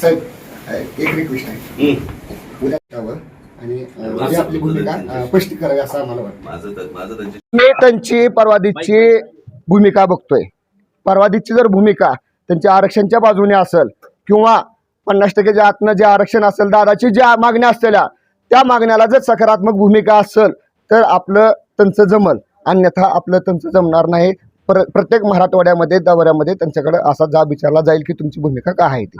साहेब एक रिक्वेस्ट आहे. उद्या यावं आणि अ, उद्या आपली भूमिका अ, स्पष्ट करावी असं आम्हाला वाटतं. माझं तर- माझं त्यांची मी त्यांची परवादीची भूमिका बघतोय. परवादीची जर भूमिका त्यांच्या आरक्षणच्या बाजूने असेल किंवा पन्नास टक्केच्या आतनं जे आरक्षण असेल दादाची ज्या मागण्या असलेल्या त्या मागण्याला जर सकारात्मक भूमिका असेल तर आपलं त्यांचं जमल. अन्यथा आपलं त्यांचं जमणार नाही. पर प्रत्येक मराठवाड्यामध्ये दौऱ्यामध्ये त्यांच्याकडे असा जाब विचारला जाईल की तुमची भूमिका काय आहे ती?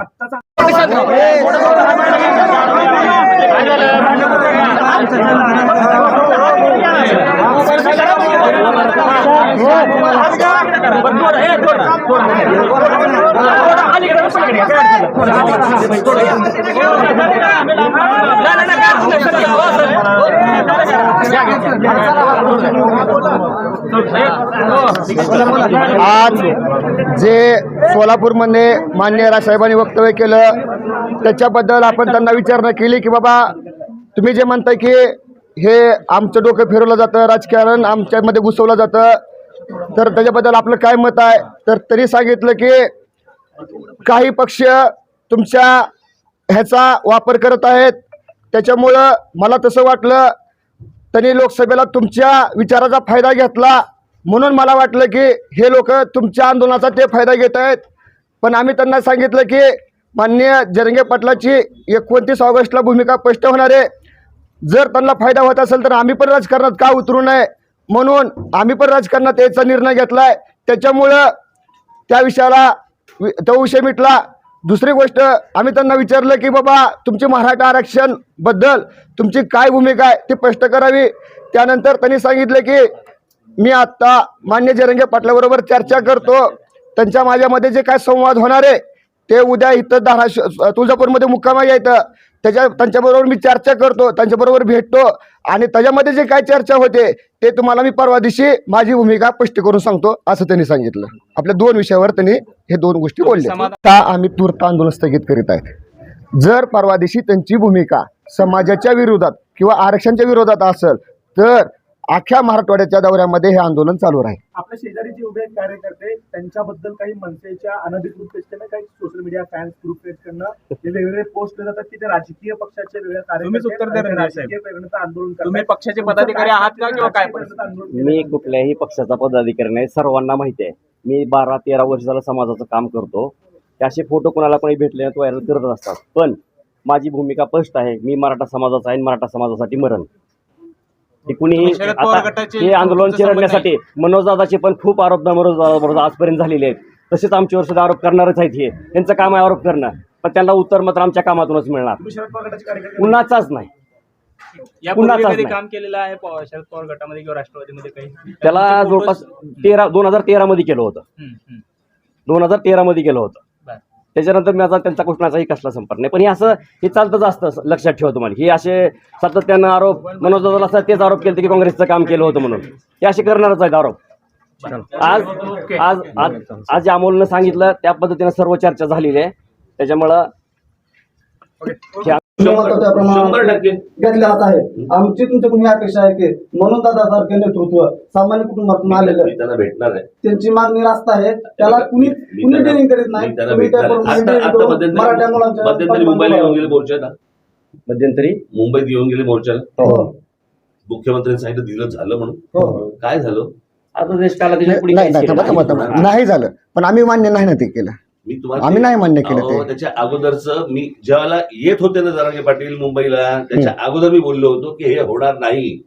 आज जे सोलापूरमध्ये मान्य राजसाहेबांनी वक्तव्य केलं त्याच्याबद्दल आपण त्यांना विचारणा केली की बाबा तुम्ही जे म्हणताय की हे आमचं डोकं फिरवलं जातं राजकारण आमच्यामध्ये घुसवलं जातं तर त्याच्याबद्दल आपलं काय मत आहे? तर तरी सांगितलं की काही पक्ष तुमच्या ह्याचा वापर करत आहेत. त्याच्यामुळं मला तसं वाटलं त्यांनी लोकसभेला तुमच्या विचाराचा फायदा घेतला. म्हणून मला वाटलं की हे लोक तुमच्या आंदोलनाचा ते फायदा घेत आहेत. पण आम्ही त्यांना सांगितलं की माननीय जरंगे पाटलाची एकोणतीस ऑगस्टला भूमिका स्पष्ट होणार आहे. जर त्यांना फायदा होत असेल तर आम्ही पण राजकारणात का उतरू नये? म्हणून आम्ही पण राजकारणात यायचा निर्णय घेतला आहे त्याच्यामुळं त्या विषयाला वि- तो विषय मिटला. दुसरी गोष्ट आम्ही त्यांना विचारलं की बाबा तुमची मराठा आरक्षणबद्दल तुमची काय भूमिका आहे? ती स्पष्ट करावी. त्यानंतर त्यांनी सांगितलं की मी आत्ता मान्य जरंगे पाटलाबरोबर चर्चा करतो. त्यांच्या माझ्यामध्ये जे काय संवाद होणार आहे ते उद्या इथं धाराशिव तुळजापूरमध्ये मुक्कामा यायचं त्याच्या त्यांच्याबरोबर मी चर्चा करतो त्यांच्याबरोबर भेटतो आणि त्याच्यामध्ये जे काय चर्चा होते ते तुम्हाला मी परवा दिवशी माझी भूमिका स्पष्ट करून सांगतो असं त्यांनी सांगितलं. आपल्या दोन विषयावर त्यांनी हे दोन गोष्टी बोलल्या आता आम्ही तूर्त आंदोलन स्थगित करीत आहेत जर परवा दिवशी त्यांची भूमिका समाजाच्या विरोधात किंवा आरक्षणच्या विरोधात असेल तर अख्ख्या मराठवाड्याच्या दौऱ्यामध्ये हे आंदोलन चालू राहील आपल्या शेजारी जे उभे कार्यकर्ते त्यांच्याबद्दल काही मनसेच्या अनधिकृत पेजकडनं काही सोशल मीडिया फॅन्स ग्रुप पेजकडनं जे वेगवेगळे पोस्ट केले जातात की ते राजकीय पक्षाचे वेगळ्या आंदोलन. तुम्ही पक्षाचे पदाधिकारी आहात का किंवा काय आंदोलन मी? कुठल्याही पक्षाचा पदाधिकारी नाही सर्वांना माहिती आहे मी बारा तेरा वर्ष झालं समाजाचं काम करतो. ते असे फोटो कोणाला कोणी भेटले तो व्हायरल करत असतात. पण माझी भूमिका स्पष्ट आहे मी मराठा समाजाचा आहे आणि मराठा समाजासाठी मरण. हे कुणीही आता हे आंदोलन चिरडण्यासाठी मनोजदादाचे पण खूप आरोप मनोजदादाबरोबर आजपर्यंत झालेले आहेत. तसेच आमच्यावर सुद्धा आरोप करणारच आहेत हे. त्यांचं काम आहे आरोप करणं. पण त्यांना उत्तर मात्र आमच्या कामातूनच मिळणार. कुणाचाच नाही. कधी. काम केलेलं आहे प- शरद पवार गटामध्ये किंवा राष्ट्रवादीमध्ये काही? त्याला तुमचे जवळपास तेरा दोन हजार तेरामध्ये केलं होतं. हम्म, हम्म. दोन हजार तेरामध्ये केलं होतं. बरं. त्याच्यानंतर माझा त्यांचा कुठलाचाही कसला संपर्क नाही. पण हे असं हे चालतंच असतं लक्षात ठेवा तुम्हाला. हे असे सातत्यानं आरोप मनोज दादाला असं तेच आरोप केले की काँग्रेसचं काम केलं होतं म्हणून. हे असे करणारच आहेत आरोप. आज आज आज आज जे अमोलनं सांगितलं त्या पद्धतीनं सर्व चर्चा झालेली आहे. त्याच्यामुळं शंभर टक्के. जात आहे आमची तुमच्याकडून ही अपेक्षा आहे की म्हणून दादासारखे नेतृत्व सामान्य कुटुंबातून आलेलं मी त्यांना भेटणार आहे. त्यांची मागणी रास्त आहे. त्याला कुणी कुणी ट्रेनिंग करीत नाही. मी त्यांना तुम्ही भेटणार त्याप्रमाणे आहे. आता training आता करून मध्यंतरी मराठा मुलांच्या मध्यंतरी मुंबईला येऊन गेले मोर्चाला मध्यंतरी? मुंबईत येऊन गेले मोर्चाला हो. मुख्यमंत्र्यांनी सांगितलं दिलं झालं म्हणून. हो. काय झालं? आता देश काला. नाही झालं. पण आम्ही मान्य नाही ना ते केलं. मी तुम्हाला आम्ही नाही मान्य केलं अहो. त्याच्या अगोदरच मी ज्यावेळेला येत होते ना जरांगे पाटील मुंबईला त्याच्या अगोदर मी बोललो होतो की हे होणार नाही.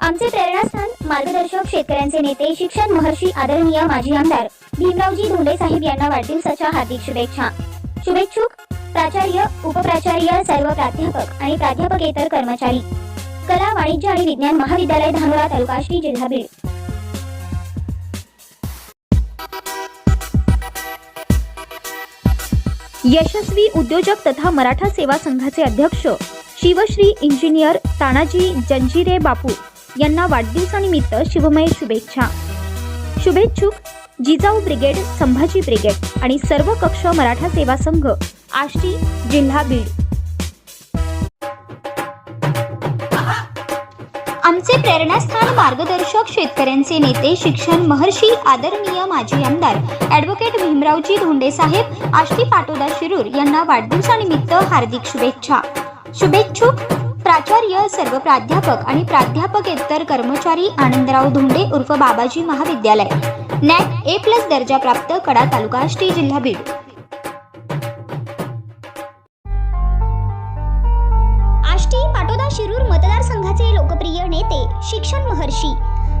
आमचे प्रेरणास्थान मार्गदर्शक शेतकऱ्यांचे नेते शिक्षण महर्षी आदरणीय माजी आमदार भीमरावजी धोंडे साहेब यांना वाढदिवसाच्या हार्दिक शुभेच्छा. शुभेच्छुक प्राचार्य उपप्राचार्य सर्व प्राध्यापक आणि प्राध्यापकेतर कर्मचारी. कला वाणिज्य आणि विज्ञान महाविद्यालय धानोरा तालुका आष्टी जिल्हा बीड. यशस्वी उद्योजक तथा मराठा सेवा संघाचे अध्यक्ष शिवश्री इंजिनियर तानाजी जंजिरे बापू यांना वाढदिवसानिमित्त शिवमय शुभेच्छा. शुभेच्छुक जिजाऊ ब्रिगेड संभाजी ब्रिगेड आणि सर्व कक्ष मराठा सेवा संघ आष्टी जिल्हा बीड. आमचे प्रेरणास्थान मार्गदर्शक शेतकऱ्यांचे नेते शिक्षण महर्षी आदरणीय माजी आमदार ॲडव्होकेट भीमरावजी धोंडे साहेब आष्टी पाटोदा शिरूर यांना वाढदिवसानिमित्त हार्दिक शुभेच्छा. शुभेच्छुक प्राचार्य सर्व प्राध्यापक आणि प्राध्यापकेतर कर्मचारी आनंदराव धोंडे उर्फ बाबाजी महाविद्यालय. नॅक ए प्लस दर्जा प्राप्त कडा तालुका आष्टी जिल्हा बीड. प्रिय नेते शिक्षण महर्षी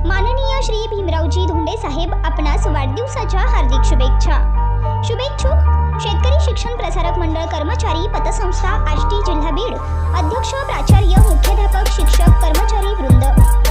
माननीय श्री भीमरावजी धोंडे साहेब आपणास वाढदिवसाच्या हार्दिक शुभेच्छा. शुभेच्छुक शेतकरी शिक्षण प्रसारक मंडळ कर्मचारी पतसंस्था आष्टी जिल्हा बीड अध्यक्ष प्राचार्य मुख्याध्यापक शिक्षक कर्मचारी वृंद.